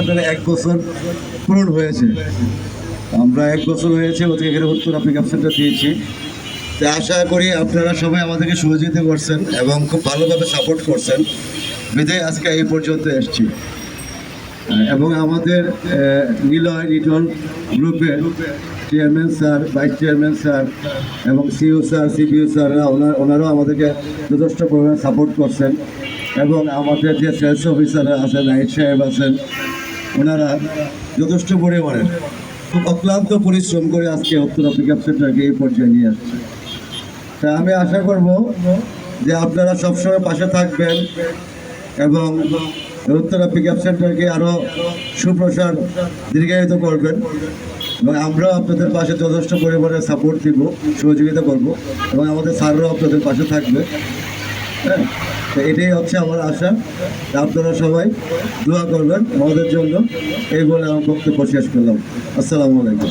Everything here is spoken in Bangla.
সেন্টারে এক বছর পূরণ হয়েছে। আমরা এক বছর হয়েছে ওদের এখানে উত্তরা আপ সেন্টার দিয়েছি। তো আশা করি আপনারা সবাই আমাদেরকে সহযোগিতা করছেন এবং খুব ভালোভাবে সাপোর্ট করছেন। বিদায় আজকে এই পর্যন্ত এসেছি। এবং আমাদের নিলয় লিটল গ্রুপের chairman sir vice chairman sir এবং সিইও স্যার সিপিও স্যাররা ওনার, ওনারাও আমাদেরকে যথেষ্ট পরিমাণে সাপোর্ট করছেন। এবং আমাদের যে সেলস অফিসাররা আছেন নাইট সাহেব আছেন ওনারা যথেষ্ট পরিমাণে খুব অক্লান্ত পরিশ্রম করে আজকে উত্তর আপ সেন্টারকে এই পর্যায়ে নিয়ে আসছে। তা আমি আশা করব যে আপনারা সবসময় পাশে থাকবেন এবং উত্তরা আপ সেন্টারকে আরও সুপ্রসার দীর্ঘায়িত করবেন এবং আমরাও আপনাদের পাশে যথেষ্ট পরিমাণে সাপোর্ট দিব, সহযোগিতা করব এবং আমাদের স্যাররাও আপনাদের পাশে থাকবে। হ্যাঁ এটাই হচ্ছে আমার আশা। আপনারা সবাই দোয়া করবেন আমাদের জন্য। এই বলে আমার বক্তব্য শেষ করলাম। আসসালামু আলাইকুম।